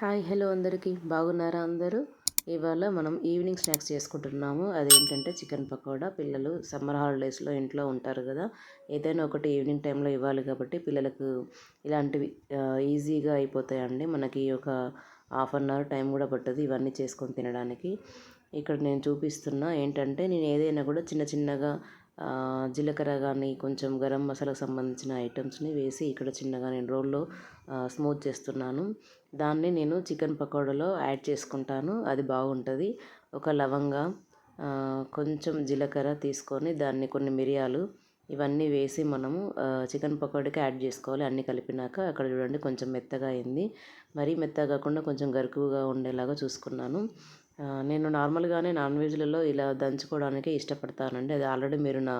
Hi hello అందరికీ. బాగున్నారా అందరూ? ఇవాళ మనం ఈవినింగ్ స్నాక్స్ చేసుకుంటున్నాము. అదేంటంటే చికెన్ పకోడా. పిల్లలు సమ్మర్ హాలిడేస్లో ఇంట్లో ఉంటారు కదా. ఏదైనా ఒకటి ఈవినింగ్ టైంలో ఇవ్వాలి కాబట్టి పిల్లలకు ఇలాంటివి ఈజీగా అయిపోతాయండి. మనకి ఒక హాఫ్ అన్ అవర్ టైం కూడా పట్టదు ఇవన్నీ చేసుకొని తినడానికి. ఇక్కడ నేను చూపిస్తున్నా ఏంటంటే నేను ఏదైనా కూడా చిన్న చిన్నగా జీలకర్ర కానీ కొంచెం గరం మసాలాకు సంబంధించిన ఐటమ్స్ని వేసి ఇక్కడ చిన్నగా నేను రోల్లో స్మూత్ చేస్తున్నాను. దాన్ని నేను చికెన్ పకోడాలో యాడ్ చేసుకుంటాను. అది బాగుంటుంది. ఒక లవంగా కొంచెం జీలకర్ర తీసుకొని దాన్ని కొన్ని మిరియాలు ఇవన్నీ వేసి మనము చికెన్ పకోడీకి యాడ్ చేసుకోవాలి. అన్నీ కలిపినాక అక్కడ చూడండి కొంచెం మెత్తగా అయింది. మరీ మెత్తగా కాకుండా కొంచెం గరుకుగా ఉండేలాగా చూసుకున్నాను. నేను నార్మల్గానే నాన్ వెజ్లలో ఇలా దంచుకోవడానికి ఇష్టపడతానండి. అది ఆల్రెడీ మీరు నా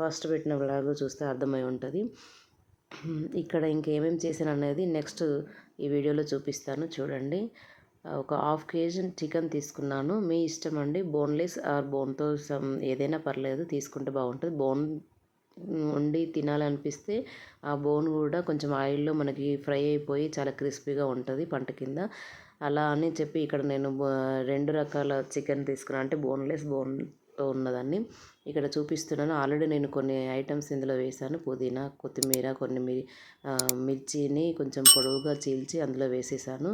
ఫస్ట్ పెట్టిన వ్లాగ్ చూస్తే అర్థమై ఉంటుంది. ఇక్కడ ఇంకేమేమి చేశాను అనేది నెక్స్ట్ ఈ వీడియోలో చూపిస్తాను. చూడండి. ఒక హాఫ్ కేజీ చికెన్ తీసుకున్నాను. మీ ఇష్టం అండి. బోన్లెస్ ఆర్ బోన్తో సమ్ ఏదైనా పర్లేదు తీసుకుంటే బాగుంటుంది. బోన్ వండి తినాలనిపిస్తే ఆ బోన్ కూడా కొంచెం ఆయిల్లో మనకి ఫ్రై అయిపోయి చాలా క్రిస్పీగా ఉంటుంది పంట కింద. అలా అని చెప్పి ఇక్కడ నేను రెండు రకాల చికెన్ తీసుకున్నాను అంటే బోన్లెస్ బోన్ ఉన్నదాన్ని ఇక్కడ చూపిస్తున్నాను. ఆల్రెడీ నేను కొన్ని ఐటమ్స్ ఇందులో వేసాను పుదీనా కొత్తిమీర కొన్ని మిర్చిని కొంచెం పొడవుగా చీల్చి అందులో వేసేసాను.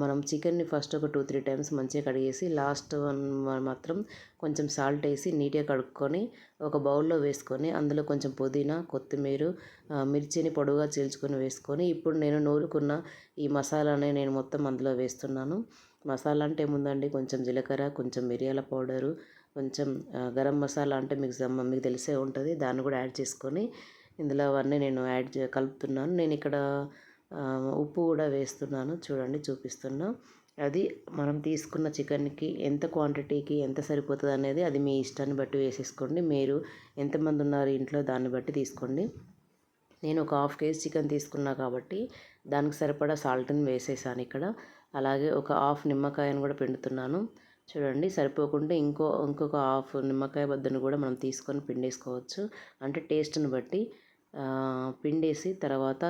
మనం చికెన్ని ఫస్ట్ ఒక టూ త్రీ టైమ్స్ మంచిగా కడిగేసి లాస్ట్ వన్ మాత్రం కొంచెం సాల్ట్ వేసి నీట్గా కడుక్కొని ఒక బౌల్లో వేసుకొని అందులో కొంచెం పుదీనా కొత్తిమీర మిర్చిని పొడవుగా చీల్చుకొని వేసుకొని ఇప్పుడు నేను నూరుకున్న ఈ మసాలాని నేను మొత్తం అందులో వేస్తున్నాను. మసాలా అంటే ఏముందండి? కొంచెం జీలకర్ర కొంచెం మిరియాల పౌడరు కొంచెం గరం మసాలా అంటే మీకు మీకు తెలిసే ఉంటుంది. దాన్ని కూడా యాడ్ చేసుకొని ఇందులో అవన్నీ నేను యాడ్ కలుపుతున్నాను. నేను ఇక్కడ ఉప్పు కూడా వేస్తున్నాను. చూడండి చూపిస్తున్నా. అది మనం తీసుకున్న చికెన్కి ఎంత క్వాంటిటీకి ఎంత సరిపోతుంది అనేది అది మీ ఇష్టాన్ని బట్టి వేసేసుకోండి. మీరు ఎంతమంది ఉన్నారు ఇంట్లో దాన్ని బట్టి తీసుకోండి. నేను ఒక హాఫ్ కేజీ చికెన్ తీసుకున్నా కాబట్టి దానికి సరిపడా సాల్ట్ని వేసేసాను ఇక్కడ. అలాగే ఒక హాఫ్ నిమ్మకాయను కూడా పిండుతున్నాను. చూడండి సరిపోకుంటే ఇంకో ఇంకొక హాఫ్ నిమ్మకాయ బద్దను కూడా మనం తీసుకొని పిండేసుకోవచ్చు. అంటే టేస్ట్ని బట్టి పిండేసి తర్వాత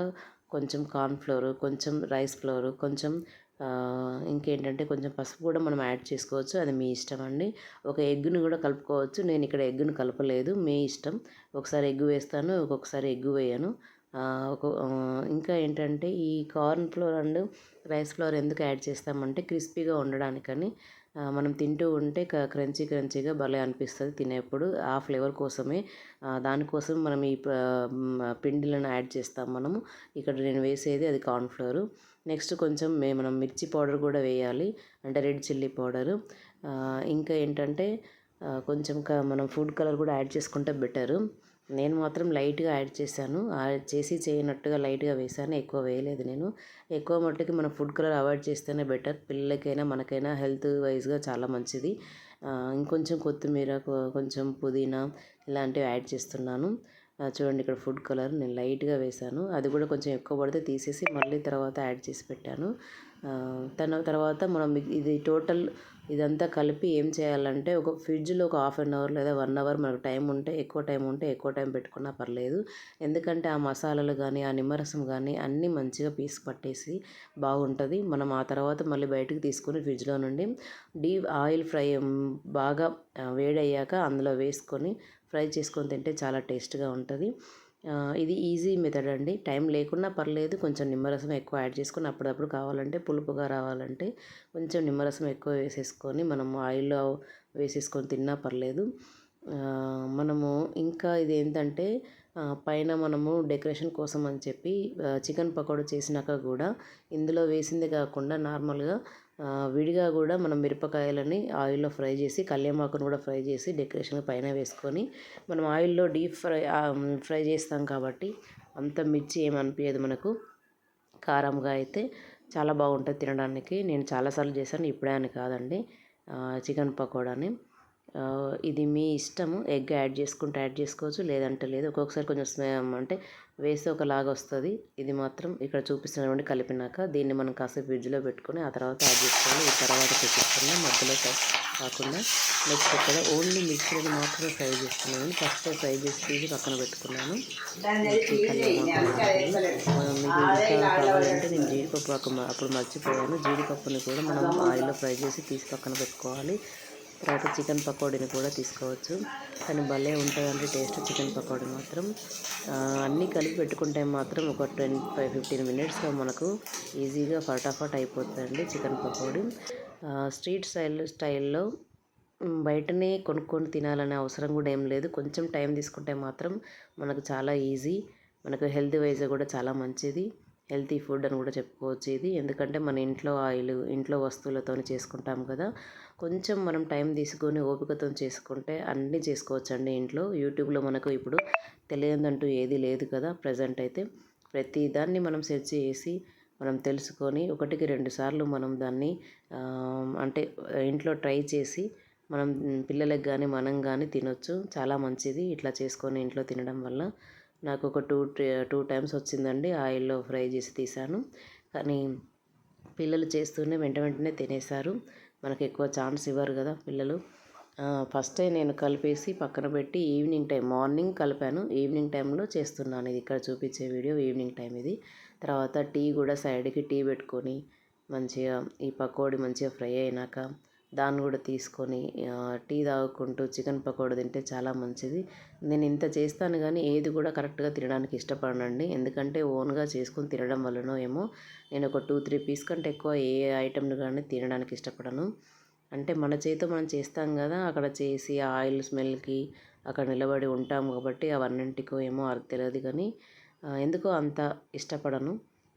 కొంచెం కార్న్ ఫ్లోర్ కొంచెం రైస్ ఫ్లోర్ కొంచెం ఇంకేంటంటే కొంచెం పసుపు కూడా మనం యాడ్ చేసుకోవచ్చు. అది మీ ఇష్టం అండి. ఒక ఎగ్గును కూడా కలుపుకోవచ్చు. నేను ఇక్కడ ఎగ్గును కలపలేదు. మీ ఇష్టం. ఒకసారి ఎగ్గు వేస్తాను ఒక్కొక్కసారి ఎగ్గు వేయను. ఒక ఇంకా ఏంటంటే ఈ corn flour and rice flour ఎందుకు యాడ్ చేస్తామంటే క్రిస్పీగా ఉండడానికని మనం తింటూ ఉంటే క్రంచీ క్రంచీగా భలే అనిపిస్తుంది తినేప్పుడు. ఆ ఫ్లేవర్ కోసమే దానికోసం మనం ఈ పిండిలను యాడ్ చేస్తాం మనము. ఇక్కడ నేను వేసేది అది కార్న్ఫ్లోరు నెక్స్ట్ కొంచెం మనం మిర్చి పౌడర్ కూడా వేయాలి అంటే రెడ్ చిల్లీ పౌడరు. ఇంకా ఏంటంటే కొంచెం మనం ఫుడ్ కలర్ కూడా యాడ్ చేసుకుంటే బెటరు నేను మాత్రం లైట్గా యాడ్ చేశాను. చేసి చేయనట్టుగా లైట్గా వేసాను ఎక్కువ వేయలేదు నేను. ఎక్కువ మట్టుకి మనం ఫుడ్ కలర్ అవాయిడ్ చేస్తేనే బెటర్. పిల్లలకైనా మనకైనా హెల్త్ వైజ్గా చాలా మంచిది. ఇంకొంచెం కొత్తిమీర కొంచెం పుదీనా ఇలాంటివి యాడ్ చేస్తున్నాను. చూడండి ఇక్కడ ఫుడ్ కలర్ నేను లైట్గా వేసాను అది కూడా కొంచెం ఎక్కువ పడితే తీసేసి మళ్ళీ తర్వాత యాడ్ చేసి పెట్టాను. తన తర్వాత మనం ఇది టోటల్ ఇదంతా కలిపి ఏం చేయాలంటే ఒక ఫ్రిడ్జ్లో ఒక హాఫ్ అన్ అవర్ లేదా వన్ అవర్ మనకు టైం ఉంటే ఎక్కువ టైం ఉంటే ఎక్కువ టైం పెట్టుకున్నా పర్లేదు. ఎందుకంటే ఆ మసాలాలు కానీ ఆ నిమ్మరసం కానీ అన్నీ మంచిగా పీస్ పట్టేసి బాగుంటుంది. మనం ఆ తర్వాత మళ్ళీ బయటకు తీసుకొని ఫ్రిడ్జ్లో నుండి డీప్ ఆయిల్ ఫ్రై బాగా వేడయ్యాక అందులో వేసుకొని ఫ్రై చేసుకొని తింటే చాలా టేస్ట్గా ఉంటుంది. ఇది ఈజీ మెథడ్ అండి. టైం లేకున్నా పర్లేదు కొంచెం నిమ్మరసం ఎక్కువ యాడ్ చేసుకొని అప్పుడప్పుడు కావాలంటే పులుపుగా రావాలంటే కొంచెం నిమ్మరసం ఎక్కువ వేసేసుకొని మనము ఆయిల్లో వేసేసుకొని తిన్నా పర్లేదు. మనము ఇంకా ఇది ఏంటంటే పైన మనము డెకరేషన్ కోసం అని చెప్పి చికెన్ పకోడా చేసినాక కూడా ఇందులో వేసింది కాకుండా నార్మల్గా విడిగా కూడా మనం మిరపకాయలని ఆయిల్లో ఫ్రై చేసి కళ్యామాకును కూడా ఫ్రై చేసి డెకరేషన్ పైన వేసుకొని మనం ఆయిల్లో డీప్ ఫ్రై ఫ్రై చేస్తాం కాబట్టి అంత మిర్చి ఏమనిపించదు మనకు. కారంగా అయితే చాలా బాగుంటుంది తినడానికి. నేను చాలాసార్లు చేశాను ఇప్పుడే అని కాదండి. చికెన్ పకోడాని. ఇది మీ ఇష్టము ఎగ్ యాడ్ చేసుకుంటే యాడ్ చేసుకోవచ్చు లేదంటే లేదు. ఒక్కొక్కసారి కొంచెం స్మె అంటే వేస్తే ఒకలాగా వస్తుంది. ఇది మాత్రం ఇక్కడ చూపిస్తున్నటువంటి కలిపినాక దీన్ని మనం కాసేపు ఫ్రిడ్జ్లో పెట్టుకొని ఆ తర్వాత యాడ్ చేసుకోవాలి. ఈ తర్వాత చూపిస్తున్నా మధ్యలో కాకుండా నెక్స్ట్ ఇక్కడ ఓన్లీ మిక్సీని మాత్రమే ఫ్రై చేస్తున్నాను. ఫస్ట్ ఫ్రై చేసి తీసి పక్కన పెట్టుకున్నాను. కావాలంటే నేను జీడిపప్పు అప్పుడు మర్చిపోయాను. జీడిపప్పుని కూడా మనం ఆయిల్లో ఫ్రై చేసి తీసి పక్కన పెట్టుకోవాలి. తర్వాత చికెన్ పకోడీని కూడా తీసుకోవచ్చు. కానీ భలే ఉంటుందండి టేస్ట్ చికెన్ పకోడీ మాత్రం. అన్నీ కలిపి పెట్టుకుంటే మాత్రం ఒక టెన్ ఫైవ్ ఫిఫ్టీన్ మినిట్స్లో మనకు ఈజీగా ఫటాఫట్ అయిపోతుందండి చికెన్ పకోడీ. స్ట్రీట్ స్టైల్ స్టైల్లో బయటనే కొనుక్కొని తినాలనే అవసరం కూడా ఏం లేదు. కొంచెం టైం తీసుకుంటే మాత్రం మనకు చాలా ఈజీ. మనకు హెల్త్ వైజ్ కూడా చాలా మంచిది. హెల్తీ ఫుడ్ అని కూడా చెప్పుకోవచ్చు ఇది. ఎందుకంటే మన ఇంట్లో ఆయిల్ ఇంట్లో వస్తువులతో చేసుకుంటాం కదా. కొంచెం మనం టైం తీసుకొని ఓపికతో చేసుకుంటే అన్నీ చేసుకోవచ్చు అండి ఇంట్లో. యూట్యూబ్లో మనకు ఇప్పుడు తెలియదంటూ ఏది లేదు కదా ప్రజెంట్ అయితే. ప్రతి దాన్ని మనం సెర్చ్ చేసి మనం తెలుసుకొని ఒకటికి రెండు సార్లు మనం దాన్ని అంటే ఇంట్లో ట్రై చేసి మనం పిల్లలకు కానీ మనం కానీ తినొచ్చు. చాలా మంచిది ఇట్లా చేసుకొని ఇంట్లో తినడం వల్ల. నాకు ఒక టూ టూ టైమ్స్ వచ్చిందండి. ఆయిల్లో ఫ్రై చేసి తీసాను. కానీ పిల్లలు చేస్తూనే వెంట వెంటనే తినేశారు. మనకు ఎక్కువ ఛాన్స్ ఇవ్వరు కదా పిల్లలు. ఫస్ట్ నేను కలిపేసి పక్కన పెట్టి ఈవినింగ్ టైం మార్నింగ్ కలిపాను. ఈవినింగ్ టైంలో చేస్తున్నాను ఇది ఇక్కడ చూపించే వీడియో ఈవినింగ్ టైం ఇది. తర్వాత టీ కూడా సైడ్కి టీ పెట్టుకొని మంచిగా ఈ పకోడీ మంచిగా ఫ్రై అయినాక దాన్ని కూడా తీసుకొని టీ తాగుకుంటూ చికెన్ పకోడీ తింటే చాలా మంచిది. నేను ఇంత చేస్తాను కానీ ఏది కూడా కరెక్ట్గా తినడానికి ఇష్టపడనండి. ఎందుకంటే ఓన్గా చేసుకొని తినడం వల్లనో ఏమో నేను ఒక టూ త్రీ పీస్ కంటే ఎక్కువ ఏ ఐటెంను కానీ తినడానికి ఇష్టపడను. అంటే మన చేతితో మనం చేస్తాం కదా అక్కడ చేసి ఆ ఆయిల్ స్మెల్కి అక్కడ నిలబడి ఉంటాం కాబట్టి అవన్నింటికో ఏమో అర్థం తెలియదు కానీ ఎందుకో అంత ఇష్టపడను.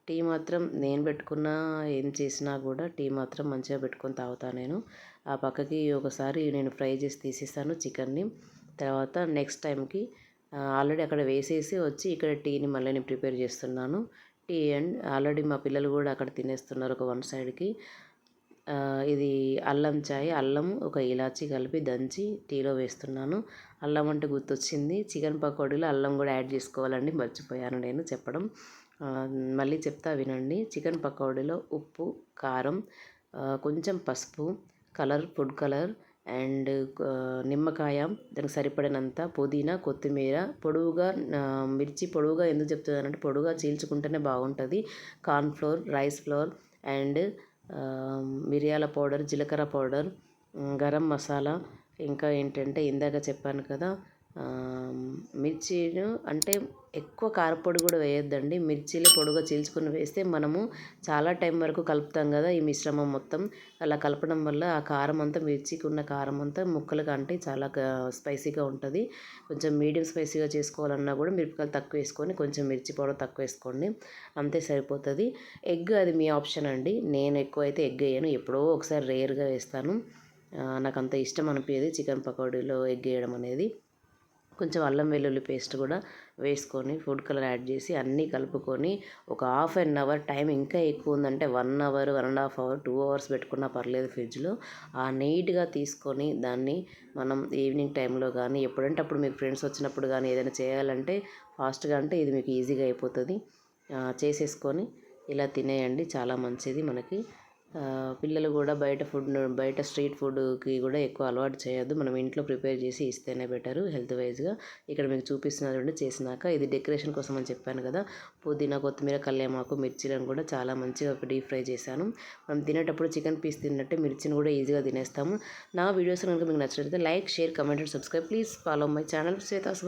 టీ మాత్రం నేను పెట్టుకున్న ఏం చేసినా కూడా టీ మాత్రం మంచిగా పెట్టుకొని తాగుతా నేను. ఆ పక్కకి ఒకసారి నేను ఫ్రై చేసి తీసేస్తాను చికెన్ని. తర్వాత నెక్స్ట్ టైంకి ఆల్రెడీ అక్కడ వేసేసి వచ్చి ఇక్కడ టీని మళ్ళీ నేను ప్రిపేర్ చేస్తున్నాను. టీ అండ్ ఆల్రెడీ మా పిల్లలు కూడా అక్కడ తినేస్తున్నారు ఒక వన్ సైడ్కి. ఇది అల్లం చాయ్ అల్లం ఒక ఇలాచి కలిపి దంచి టీలో వేస్తున్నాను. అల్లం అంటే గుర్తొచ్చింది. చికెన్ పకోడీలో అల్లం కూడా యాడ్ చేసుకోవాలండి. మర్చిపోయాను నేను చెప్పడం. మళ్ళీ చెప్తా వినండి. చికెన్ పకోడీలో ఉప్పు కారం కొంచెం పసుపు కలర్ ఫుడ్ కలర్ అండ్ నిమ్మకాయ దానికి సరిపడినంత పుదీనా కొత్తిమీర పొడవుగా మిర్చి పొడవుగా ఎందుకు చెప్తున్నానంటే పొడవుగా చీల్చుకుంటేనే బాగుంటుంది. Corn flour rice flour and మిరియాల పౌడర్ జీలకర్ర పౌడర్ గరం మసాలా ఇంకా ఏంటంటే ఇందాక చెప్పాను కదా మిర్చిను అంటే ఎక్కువ కారపొడి కూడా వేయొద్దండి. మిర్చిలో పొడిగా చీల్చుకొని వేస్తే మనము చాలా టైం వరకు కలుపుతాం కదా ఈ మిశ్రమం మొత్తం. అలా కలపడం వల్ల ఆ కారం అంతా మిర్చికి ఉన్న కారం అంతా ముక్కలుగా అంటే చాలా స్పైసీగా ఉంటుంది. కొంచెం మీడియం స్పైసీగా చేసుకోవాలన్నా కూడా మిరపకాయలు తక్కువ వేసుకొని కొంచెం మిర్చి పౌడర్ తక్కువ వేసుకోండి. అంతే సరిపోతుంది. ఎగ్ అది మీ ఆప్షన్ అండి. నేను ఎక్కువ అయితే ఎగ్ వేయను. ఎప్పుడో ఒకసారి రేర్గా వేస్తాను. నాకు అంత ఇష్టం అనిపించేది చికెన్ పకోడీలో ఎగ్ వేయడం అనేది. కొంచెం అల్లం వెల్లుల్లి పేస్ట్ కూడా వేసుకొని ఫుడ్ కలర్ యాడ్ చేసి అన్నీ కలుపుకొని ఒక హాఫ్ అన్ అవర్ టైం ఇంకా ఎక్కువ ఉందంటే one hour one and half hour two hours పెట్టుకున్నా పర్లేదు ఫ్రిడ్జ్లో. ఆ నీట్గా తీసుకొని దాన్ని మనం ఈవినింగ్ టైంలో కానీ ఎప్పుడంటే అప్పుడు మీకు ఫ్రెండ్స్ వచ్చినప్పుడు కానీ ఏదైనా చేయాలంటే ఫాస్ట్గా అంటే ఇది మీకు ఈజీగా అయిపోతుంది. చేసేసుకొని ఇలా తినేయండి. చాలా మంచిది మనకి. పిల్లలు కూడా బయట ఫుడ్ బయట స్ట్రీట్ ఫుడ్కి కూడా ఎక్కువ అలవాటు చేయొద్దు. మనం ఇంట్లో ప్రిపేర్ చేసి ఇస్తేనే బెటరు హెల్త్ వైజ్గా ఇక్కడ మీకు చూపిస్తున్నటువంటి చేసినాక ఇది డెకరేషన్ కోసం అని చెప్పాను కదా. పుదీనా కొత్తిమీర కల్లేమాకు మిర్చిలను కూడా చాలా మంచిగా డీప్ ఫ్రై చేశాను. మనం తినేటప్పుడు చికెన్ పీస్ తిన్నట్టే మిర్చిని కూడా ఈజీగా తినేస్తాము. నా వీడియోస్ కనుక మీకు నచ్చినట్లయితే like share comment and subscribe. Please follow my channel Shwetha's